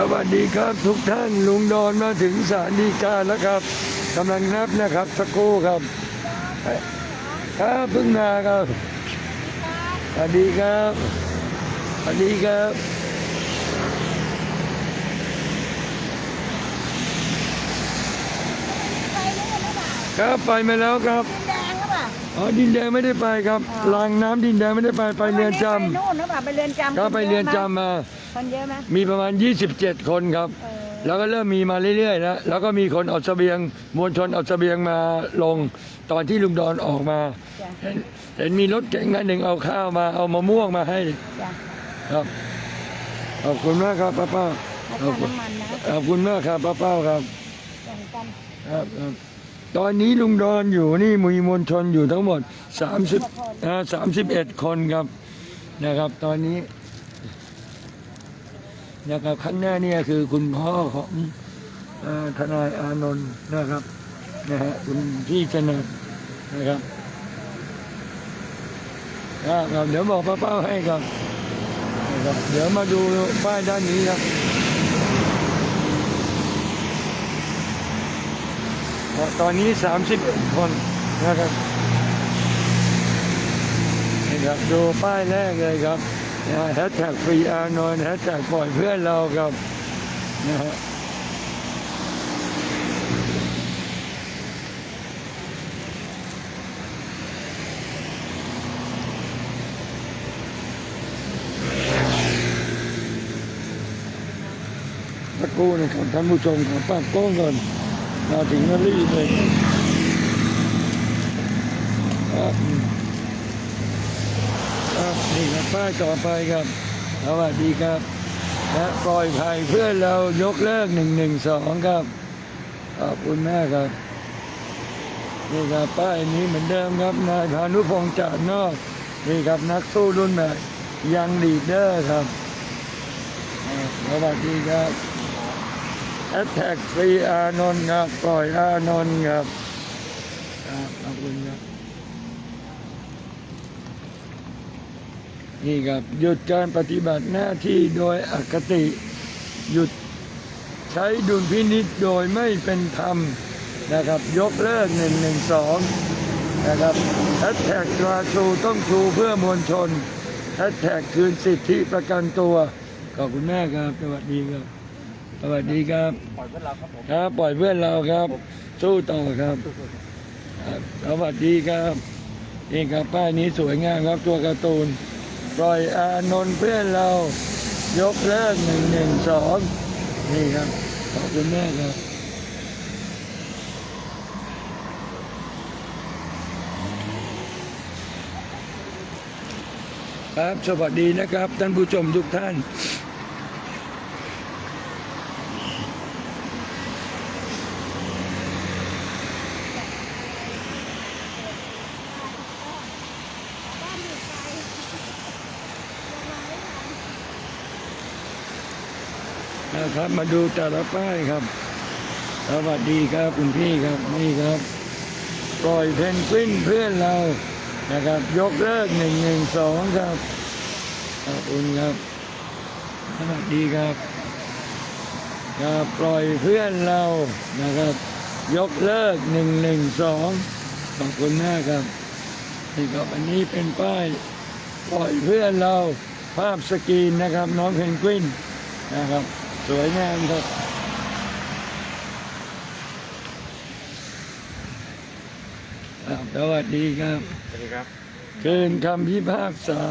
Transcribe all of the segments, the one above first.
ดีครับทุกท่านลุงดอนมาถึงศาลฎีกาแล้วครับกำลังนับนะครับสักครู่ครับครับเพิ่งมาครับสวัสดีครับสวัสดีครับไปนู่นหรือเปล่าครับไปมาแล้วครับดินแดงหรือเปล่าอ๋อดินแดงไม่ได้ไปครับรางน้ำดินแดงไม่ได้ไปไปเรือนจไปนู่นหรือเปล่าไปเรือนจำำก็ไปเรือนจำมา คนเยอะไหมมีประมาณ 27 คนครับ เออแล้วก็เริ่มมีมาเรื่อยๆแล้วแล้วก็มีคนเอาเสบียง มวลชนเอาเสบียงมาลง ตอนที่ลุงดอนออกมาจ้ะเห็นเห็นมีรถเก๋งคันหนึ่งเอาข้าวมาเอามะม่วงมาให้จ้ะครับขอบคุณมากครับป้าเป้าให้ขอบค่าคุณน้ำมันนะขอบคุณมากครับป้าเป้าครับแบ่งกันครับครับ ตอนนี้ลุงดอนอยู่นี่มีมวลชนอยู่ทั้งหมด30อ่า31 คนครับนะครับ ตอนนี้ นะครับข้างหน้าเนี่ยคือคุณพ่อของทนายอานนท์นะครับนะฮะคุณพี่ชนะนะครับครับครับเดี๋ยวบอกป้าเป้าให้ครับนะครับ เดี๋ยวมาดูป้ายด้านนี้ครับตอนนี้31คนนะครับนี่ครับดูป้ายแรกเลยครับ แฮชแท็กฟรีอานนท์แฮชแท็กปล่อยเพื่อนเราครับนะฮะสักครู่นะครับท่านผู้ชมขอปากกล้องก่อนมาถึงก็รีบเลยครับ นี่ครับป้ายต่อไปครับสวัสดีครับและปล่อยภัยเพื่อนเรายกเลิกหนึ่งหนึ่งสองครับขอบคุณแมากครับนี่ครับป้ายนี้เหมือนเดิมครับนายพานุพงษ์จาดนอกนี่ครับนักสู้รุ่นใหม่ยังลีดเดอร์ครับสวัสดีครับแอตแทกฟรีอานนท์ครับปล่อยอานนท์ครับครับขอบคุณครับ นี่ครับ หยุดการปฏิบัติหน้าที่โดยอคติ หยุดใช้ดุลพินิษโดยไม่เป็นธรรมนะครับ ยกเลิกหนึ่งหนึ่งสองนะครับแฮชแท็กตราชูต้องชูเพื่อมวลชนแฮชแท็กคืนสิทธิประกันตัว ขอบคุณแม่ครับ สวัสดีครับ สวัสดีครับ ปล่อยเพื่อนเราครับผมครับ ปล่อยเพื่อนเราครับ สู้ต่อครับครับสวัสดีครับนี่ครับป้ายนี้สวยงามครับตัวการ์ตูน ปล่อยอานนท์เพื่อนเรา ยกเลิกหนึ่งหนึ่งสองนี่ครับ ขอบคุณแม่ครับครับ สวัสดีนะครับ ท่านผู้ชมทุกท่าน นะครับมาดูแต่ละป้ายครับ สวัสดีครับคุณพี่ครับนี่ครับ ปล่อยเพนกวินเพื่อนเรานะครับ ยกเลิกหนึ่งหนึ่งสองครับขอบคุณครับ สวัสดีครับครับปล่อยเพื่อนเรานะครับ ยกเลิกหนึ่งหนึ่งสองขอบคุณมากครับนี่ครับอันนี้เป็นป้าย ปล่อยเพื่อนเราภาพสกรีนนะครับ น้องเพนกวิน นะครับ สวยงามครับครับสวัสดีครับ สวัสดีครับ คืนคำพิพากษา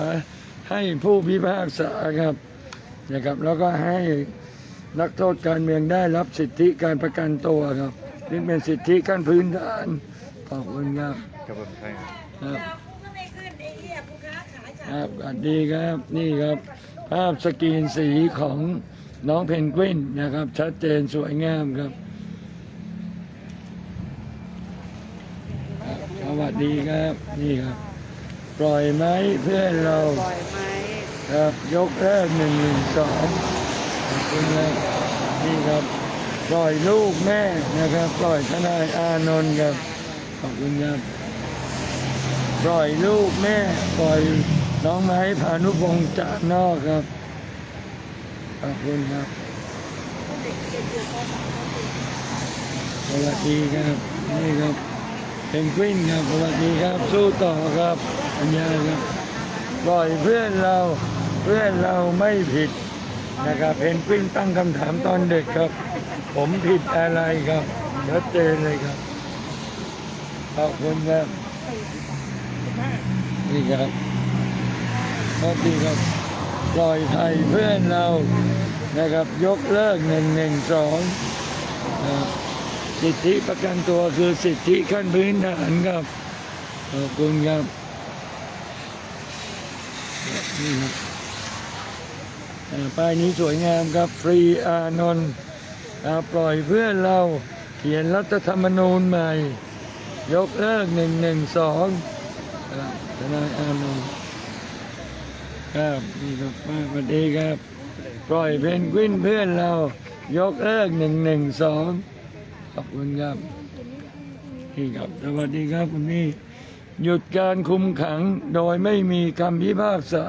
ให้ผู้พิพากษาครับนะครับ แล้วก็ให้นักโทษการเมืองได้รับสิทธิการประกันตัวครับนี่เป็นสิทธิขั้นพื้นฐานขอบคุณครับครับผมใช่ครับครับครับสวัสดีครับนี่ครับ ภาพสกรีนสีของน้องเพนกวินนะครับ ชัดเจนสวยงามครับครับ สวัสดีครับ นี่ครับ ปล่อยไหมเพื่อนเรา ปล่อยไหมครับยกเลิกหนึ่งหนึ่งสองขอบคุณครับนี่ครับ ปล่อยลูกแม่นะครับ ปล่อยทนายอานนท์ครับ ขอบคุณครับ ปล่อยลูกแม่ ปล่อย น้องไม้พานุพงษ์จากนอกครับ ขอบคุณครับสวัสดีครับ นี่ครับเพนกวินครับสวัสดีครับ สู้ต่อครับปัญญาครับปล่อยเพื่อนเราเพื่อนเราไม่ผิดนะครับเพนกวินตั้งคำถามตอนเด็กครับ ผมผิดอะไรครับชัดเจนเลยครับ ขอบคุณครับนี่ครับ ขอบคุณครับปล่อยไทยเพื่อนเรานะครับ ยกเลิกหนึ่งหนึ่งสองสิทธิประกันตัวคือสิทธิขั้นพื้นฐานครับขอบคุณครับนี่ครับอ่าป้ายนี้สวยงามครับฟรีอานนท์อ่าปล่อยเพื่อนเราเขียนรัฐธรรมนูญใหม่ ยกเลิกหนึ่งหนึ่งสองทนายอานนท์ ครับนี่ครับป้าสวัสดีครับ ปล่อยเพนกวินเพื่อนเรา ยกเลิกหนึ่งหนึ่งสองขอบคุณครับนี่ครับสวัสดีครับคุณนี่หยุดการคุมขังโดยไม่มีคำพิพากษา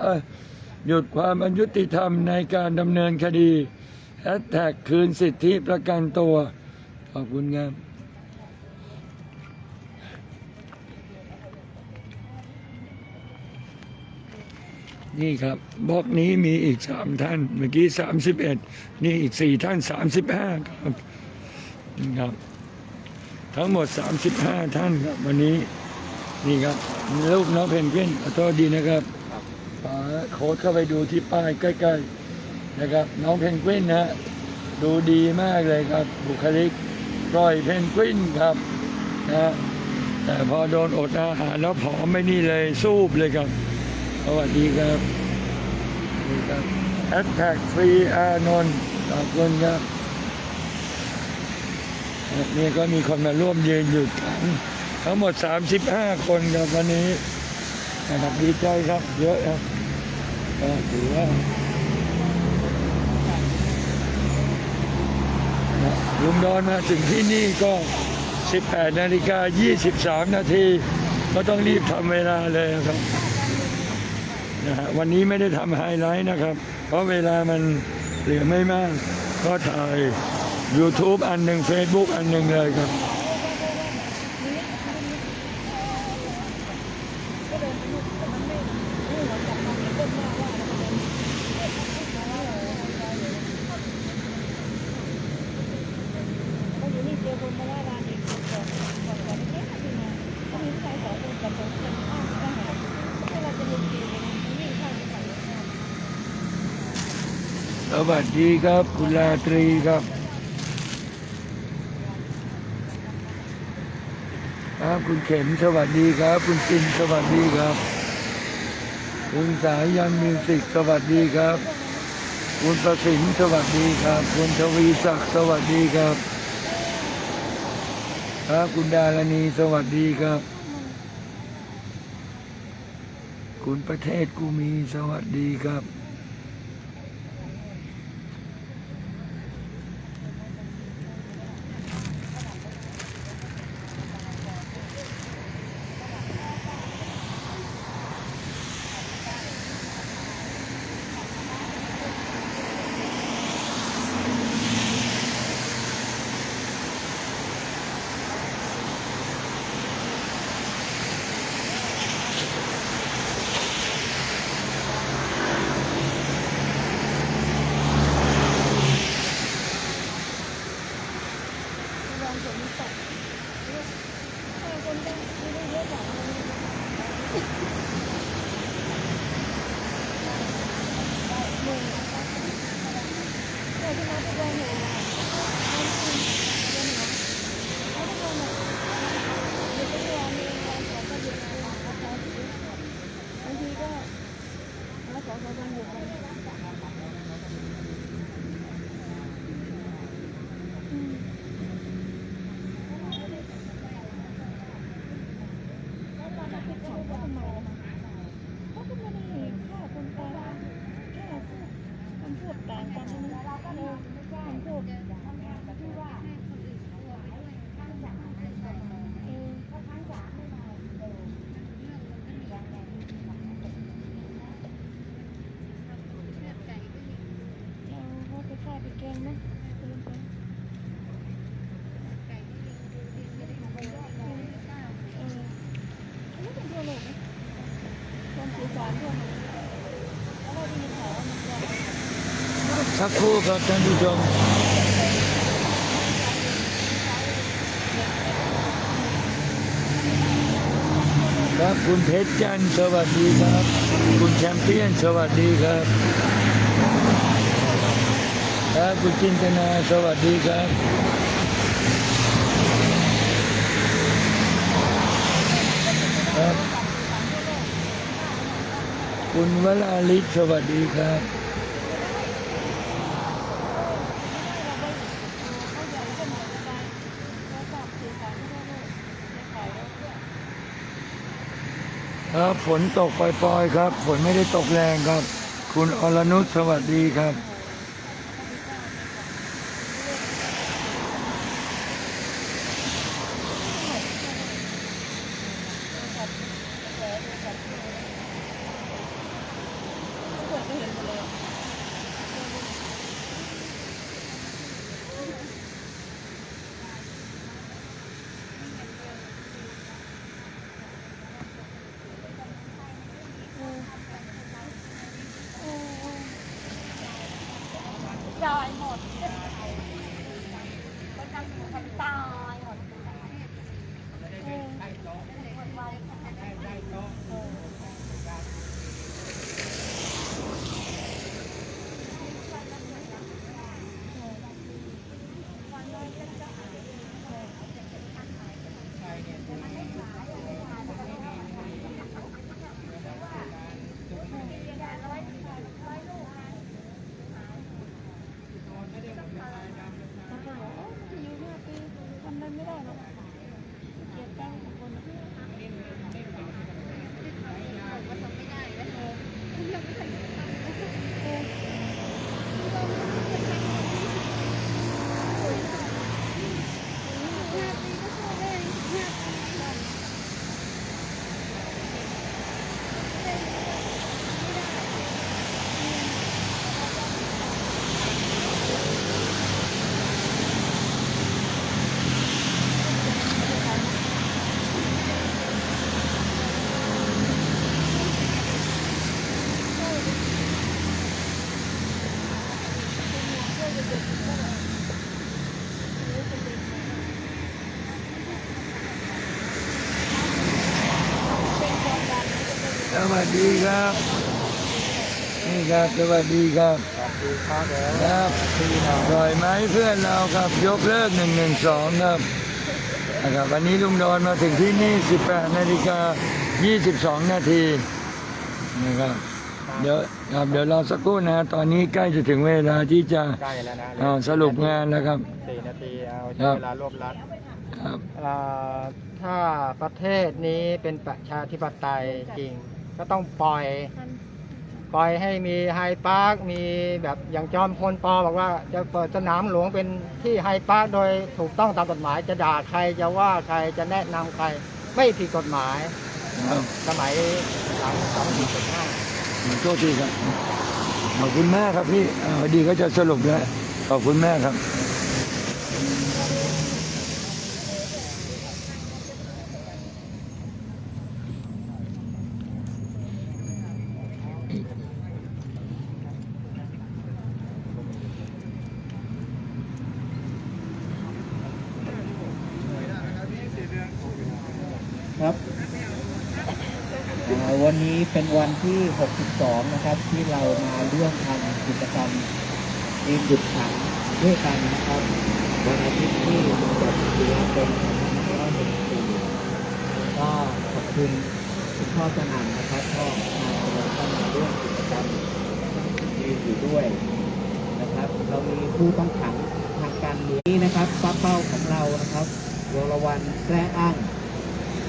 หยุดความอยุติธรรมในการดำเนินคดีแฮชแท็กคืนสิทธิประกันตัว ขอบคุณครับ นี่ครับบล็อกนี้มีอีกสามท่าน เมื่อกี้สามสิบเอ็ดนี่อีกสี่ท่านสามสิบห้าครับนี่ครับ ทั้งหมดสามสิบห้าท่านครับ วันนี้นี่ครับลูกน้องเพนกวินขอโทษดีนะครับขอโค้ดเข้าไปดูที่ป้ายใกล้ ๆ นะครับ น้องเพนกวินนะดูดีมากเลยครับ บุคลิกปล่อยเพนกวินครับนะแต่พอโดนอดอาหารแล้วผอมไม่นี่เลย สูบเลยครับ สวัสดีครับนี่ครับแอดแท็กฟรีอานนท์ขอบคุณครับนี่ก็มีคนมาร่วมยืนอยู่ทั้งทั้งหมด 35 คนครับวันนี้นะครับดีใจครับ เยอะครับก็ถือว่านะลุงดอนมาถึงที่นี่ก็ 18 นาฬิกา 23 นาที ก็ต้องรีบทำเวลาเลยครับ นะฮะวันนี้ไม่ได้ทำไฮไลท์นะครับ เพราะเวลามันเหลือไม่มาก ก็ถ่าย YouTube อันหนึ่ง Facebook อันหนึ่งเลยครับ ก็อยู่นี่เจอคนมาว่าร้านอีกก่อนก่อนก่อนเอ๊ะที่มาก็มีผู้ชายสองคนกับสองคนอ้าวก็หาถ้าเราจะลงทีเลยวิ่งเข้าไปฝั่งนู้น ส วัสดีครับ คุณลาตรีครับ ครับคุณเข็มสวัสดีครับ คุณจินสวัสดีครับ คุณสายยันมิวสิกสวัสดีครับ คุณประสินสวัสดีครับ คุณทวีศักดิ์สวัสดีครับ ครับคุณดารณีสวัสดีครับ คุณประเทศกูมีสวัสดีครับ งไหสักครู่ครับท่านผู้ชมครับคุณเพชรจันทร์สวัสดีครับ คุณแชมเปี้ยนสวัสดีครับ ครับคุณจินตนาสวัสดีครับครับ คุณวราลิศสวัสดีครับครับฝนตกปล่อยๆครับ ฝนไม่ได้ตกแรงครับ คุณอรนุชสวัสดีครับ วัสดีครับนี่ครับ สวัสดีครับสวัสดีครับแล้วครับปล่อยไม้เพื่อนเราครับยกเลิกหนึ่งหนึ่งสองครับนะครับ วันนี้ลุงดอนมาถึงที่นี่ 18นาฬิกา22 นาทีนะครับเดี๋ยวครับเดี๋ยวรอสักครู่นะ ตอนนี้ใกล้จะถึงเวลาที่จะใกล้แล้วนะอ่าสรุปงานแล้วครับสี่นาทีเอาครัใช้บเวลารวบรัดครับอ่าถ้าประเทศนี้เป็นประชาธิปไตยจริง ก็ต้องปล่อย ปล่อยให้มีไฮพาร์ค มีแบบอย่างจอมพลปอบอกว่าจะเปิดสนามหลวงเป็นที่ไฮพาร์คโดยถูกต้องตามกฎหมาย จะด่าใครจะว่าใครจะแนะนำใคร ไม่ผิดกฎหมายครับสมัยหลังสองสี่สิบห้าโทษทีครับ ขอบคุณมากครับพี่อ่าพอดีก็จะสรุปแล้วขอบคุณมากครับครับเอ่อ วันนี้เป็นวันที่ 62 นะครับ ที่เรามาร่วมทำกิจกรรมทีมหยุดขังด้วยกันนะครับวันอาทิตย์ที่6ตุลาคม2564ก็ขอบคุณคุณพ่อสนั่นนะครับพ่อมาเสนอเข้ามาร่วมกิจกรรมยืนอยู่ด้วยนะครับ เรามีผู้ต้องขังทางการเมืองนี้นะครับป้าเป้าของเรานะครับวรวันแร่อ้าง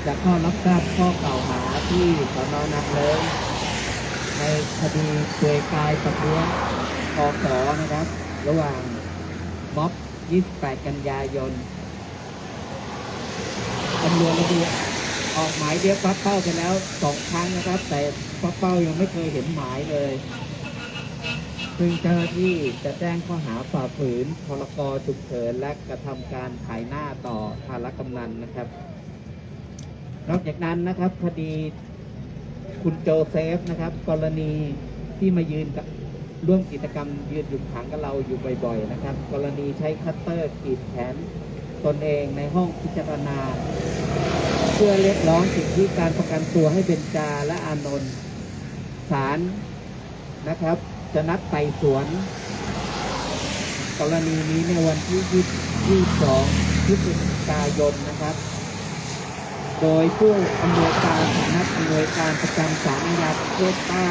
จะเข้ารับทราบข้อกล่าวหาที่สนนางเลิ้งในคดีเปลือยกายประท้วงคอสอนะครับ ระหว่างม็อบ 28 กันยายนตำรวจระบุออกหมายเรียกปั๊บเป้าไปแล้วสองครั้งนะครับ แต่ปั๊บเป้ายังไม่เคยเห็นหมายเลยซึ่งเจ้าหน้าที่จะแจ้งข้อหาฝ่าฝืนพรกฉุกเฉินและกระทำการขายหน้าต่อภารกำนันนะครับ นอกจากนั้นนะครับคดีคุณโจเซฟนะครับ กรณีที่มายืนกับร่วมกิจกรรมยืนหยุดขังกับเราอยู่บ่อยๆนะครับ กรณีใช้คัตเตอร์กรีดแขนตนเองในห้องพิจารณา เพื่อเรียกร้องสิทธิการประกันตัวให้เบญจาและอานนท์ศาลนะครับ จะนัดไต่สวน กรณีนี้ในวันที่ 22พฤศจิกายนนะครับ โดยผู้อำนวยการสำนักอำนวยการประจำศาลอาญาประเทศใต้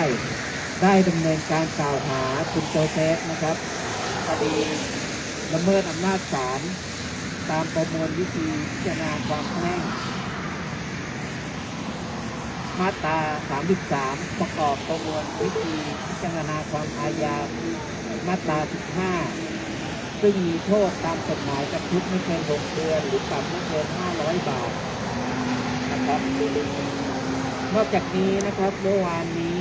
ได้ดำเนินการกล่าวหาคุณโจเซฟนะครับคดีละเมิดอำนาจศาลตามประมวลวิธีพิจารณาความแพ่งมาตรา 33 ประกอบประมวลวิธีพิจารณาความอาญา มาตรา 15 ซึ่งมีโทษตามกฎหมายจำคุกไม่เกิน6เดือนหรือปรับไม่เกิน 500 บาท นะครับ นอกจากนี้นะครับเมื่อวานนี้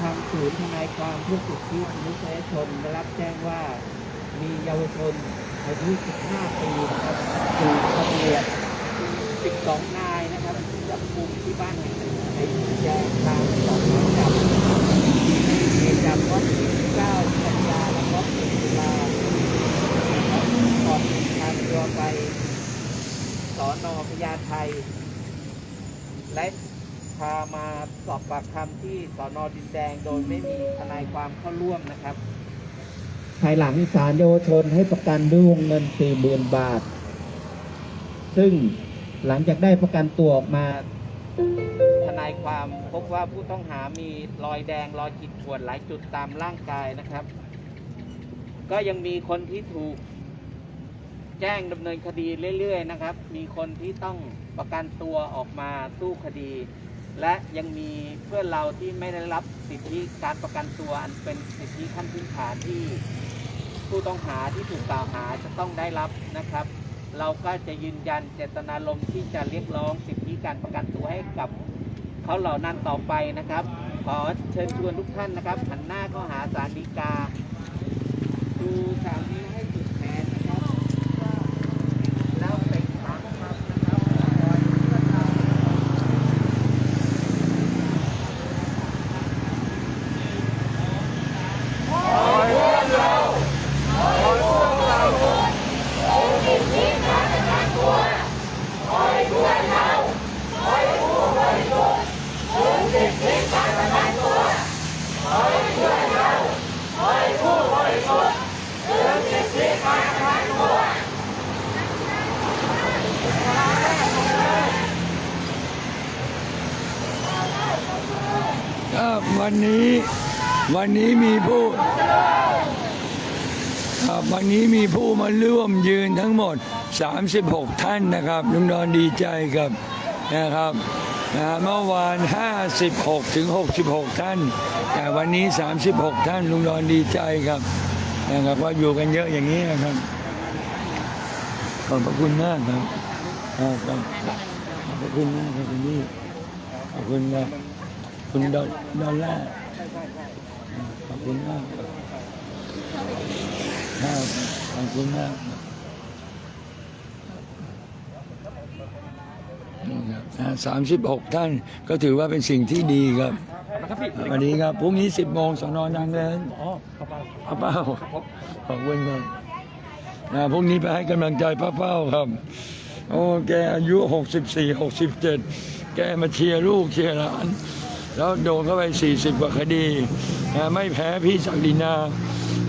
ทางศูนย์ทนายความเพื่อสิทธิมนุษยชนได้รับแจ้งว่ามีเยาวชนอายุ 15 ปีนะครับถูกตำรวจ12 นายนะครับจับกลุ่มที่บ้านแห่งหนึ่งในแยกทางสองหมายจับเหตุจากวันที่9กันยาและก็1ตุลาก่อนการตัวไปสอนอพญาไท และพามาสอบปากคำที่สอนอดินแดงโดยไม่มีทนายความเข้าร่วมนะครับ ภายหลังศาลเยาวชนให้ประกันด้วยวงเงิน40,000 บาท ซึ่งหลังจากได้ประกันตัวออกมา ทนายความพบว่าผู้ต้องหามีรอยแดงรอยขีดข่วนหลายจุดตามร่างกายนะครับ ก็ยังมีคนที่ถูก แจ้งดำเนินคดีเรื่อยๆนะครับ มีคนที่ต้องประกันตัวออกมาสู้คดี และยังมีเพื่อนเราที่ไม่ได้รับสิทธิการประกันตัวอันเป็นสิทธิขั้นพื้นฐานที่ผู้ต้องหาที่ถูกกล่าวหาจะต้องได้รับนะครับ เราก็จะยืนยันเจตนารมณ์ที่จะเรียกร้องสิทธิการประกันตัวให้กับเขาเหล่านั้นต่อไปนะครับ ขอเชิญชวนทุกท่านนะครับหันหน้าเข้าหาสารดีกาดูสามนี้ให้สุดแขนนะครับ แล้วเป็นครั้งครับนะครับขอให้เพื่อนเรา ครับ วันนี้วันนี้มีผู้ครับวันนี้มีผู้มาร่วมยืนทั้งหมด 36 ท่านนะครับลุงดอนดีใจกับนะครับนะเมื่อวาน 56 ถึง 66 ท่าน แต่วันนี้ 36 ท่านลุงดอนดีใจครับนะครับว่าอยู่กันเยอะอย่างนี้นะครับขอบพระคุณมากครับขอบพระคุณมากครับคุณพี่ขอบคุณครับ คุณดอลดอลลาร์ขอบคุณมากครับครับขอบคุณมากครับนี่ครับสามสิบหกท่านก็ถือว่าเป็นสิ่งที่ดีครับวันนี้ครับพรุ่งนี้สิบโมงสนนางเลินอ๋อขอบคุณป้าเป้าขอบคุณครับนะพรุ่งนี้ไปให้กำลังใจป้าเป้าครับ โอ้แกอายุหกสิบสี่หกสิบเจ็ดแกมาเชียร์ลูกเชียร์หลาน แล้วโดนเข้าไป 40 กว่าคดีนะไม่แพ้พี่ศักดินา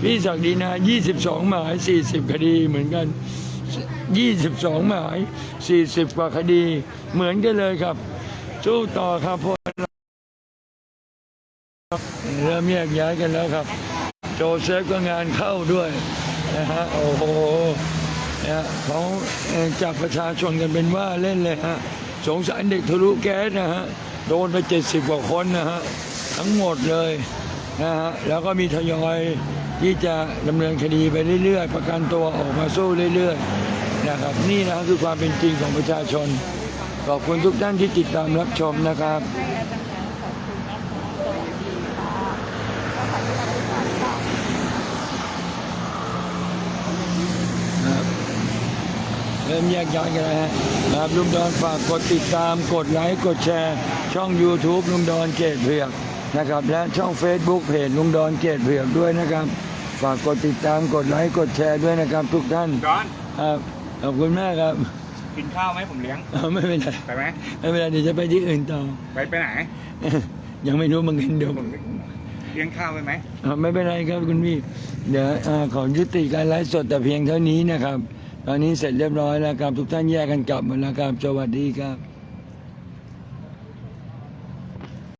พี่ศักดินา 22 หมาย 40 คดีเหมือนกัน 22 หมาย 40 กว่าคดี เหมือนกันเลยครับ สู้ต่อครับพวกเราเริ่มแยกย้ายกันแล้วครับ โจเซฟก็งานเข้าด้วยนะฮะโอ้โหนะเขาจับประชาชนกันเป็นว่าเล่นเลยฮะสงสารเด็กทะลุแก๊สนะฮะ โดนไปเจ็ดสิบกว่าคนนะฮะทั้งหมดเลยนะฮะแล้วก็มีทยอยที่จะดำเนินคดีไปเรื่อยๆ ประกันตัวออกมาสู้เรื่อยๆนะครับนี่นะคือความเป็นจริงของประชาชน ขอบคุณทุกท่านที่ติดตามรับชมนะครับเริ่มแยกย้ายกันแล้วฮะครับลุงดอนฝากกดติดตามกดไลค์กดแชร์ ช่อง YouTube ลุงดอนเกตเผือกนะครับ และช่อง Facebook เพจลุงดอนเกตเผือกด้วยนะครับ ฝากกดติดตามกดไลค์กดแชร์ด้วยนะครับ ทุกท่านดอนครับขอบคุณมากครับกินข้าวไหมผมเลี้ยงเอาไม่เป็นไรไปไหมไม่เป็นไรเดี๋ยวจะไปที่อื่นต่อไปไปไหน ยังไม่รู้เหมือนกันเดี๋ยวผมเลี้ยงข้าวไปไหมอ่าไม่เป็นไรครับคุณพี่เดี๋ยวอาขอยุติการไลฟ์สดแต่เพียงเท่านี้นะครับ ตอนนี้เสร็จเรียบร้อยแล้วครับทุกท่านแยกกันกลับหมดแล้วครับสวัสดีครับ